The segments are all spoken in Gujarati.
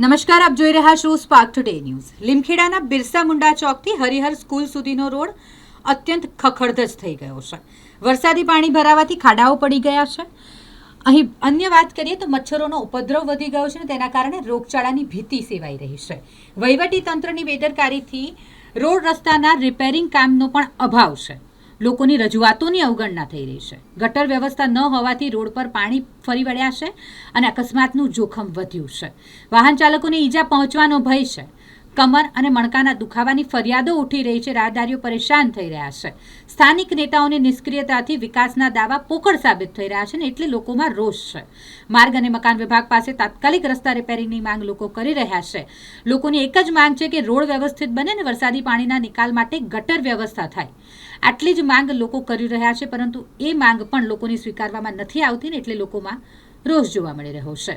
નમસ્કાર, આપ જોઈ રહ્યા છો સ્પાર્ક ટુડે ન્યૂઝ લીમખેડાના બિરસા મુંડા ચોકથી હરિહર સ્કૂલ સુધીનો રોડ અત્યંત ખખડધજ થઈ ગયો છે. વરસાદી પાણી ભરાવાથી ખાડાઓ પડી ગયા છે. અહીં અન્ય વાત કરીએ તો મચ્છરોનો ઉપદ્રવ વધી ગયો છે અને તેના કારણે રોગચાળાની ભીતિ સેવાઈ રહી છે. વહીવટી તંત્રની બેદરકારીથી રોડ રસ્તાના રિપેરિંગ કામનો પણ અભાવ છે. લોકોની રજૂઆતોની અવગણના થઈ રહી છે. ગટર વ્યવસ્થા ન હોવાથી રોડ પર પાણી ફરી વળ્યા છે અને અકસ્માતનું જોખમ વધ્યું છે. વાહન ચાલકોને ઈજા પહોંચવાનો ભય છે. કમર અને મણકાના દુખાવાની ફરિયાદો ઉઠી રહી છે. રાહદારીઓ પરેશાન થઈ રહ્યા છે. સ્થાનિક નેતાઓની નિષ્ક્રિયતાથી વિકાસના દાવા પોકળ સાબિત થઈ રહ્યા છે ને એટલે લોકોમાં રોષ છે. માર્ગ અને મકાન વિભાગ પાસે તાત્કાલિક રસ્તા રિપેરિંગની માંગ લોકો કરી રહ્યા છે. લોકોની એક જ માંગ છે કે રોડ વ્યવસ્થિત બને ને વરસાદી પાણીના નિકાલ માટે ગટર વ્યવસ્થા થાય. આટલી જ માંગ લોકો કરી રહ્યા છે, પરંતુ એ માંગ પણ લોકોને સ્વીકારવામાં નથી આવતી ને એટલે લોકોમાં રોષ જોવા મળી રહ્યો છે.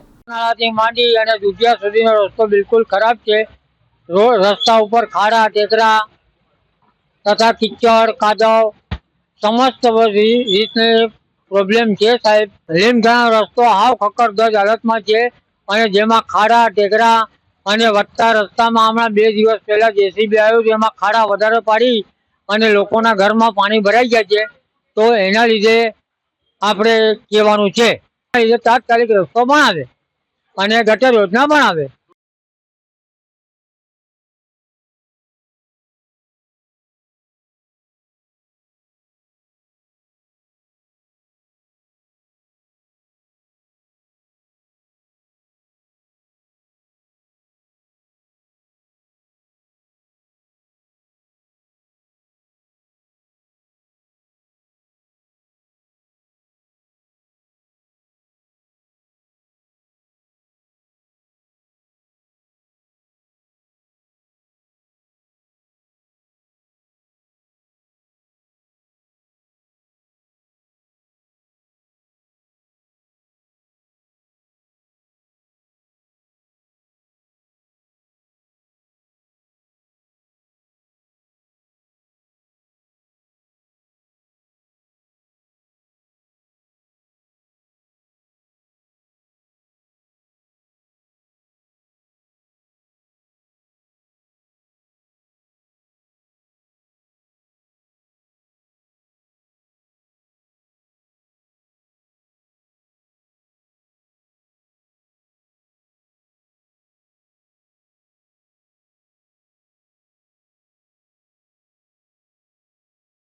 માંડી અને દુધિયા સુધીનો રસ્તો બિલકુલ ખરાબ છે. રોડ રસ્તા ઉપર ખાડા, ટેકરા તથા કિચડ, કાદવ સમસ્ત બધી રીતને પ્રોબ્લેમ છે સાહેબ. લીમઘાનો રસ્તો હાવ ખકડધજ હાલતમાં છે અને જેમાં ખાડા, ટેકરા અને વધતા રસ્તામાં હમણાં બે દિવસ પહેલા જેસીબી આવ્યું એમાં ખાડા વધારે પાડી અને લોકોના ઘરમાં પાણી ભરાઈ ગયા છે. તો એના લીધે આપણે કહેવાનું છે. લીધે તાત્કાલિક રસ્તો બનાવે અને ગટર યોજના બનાવે.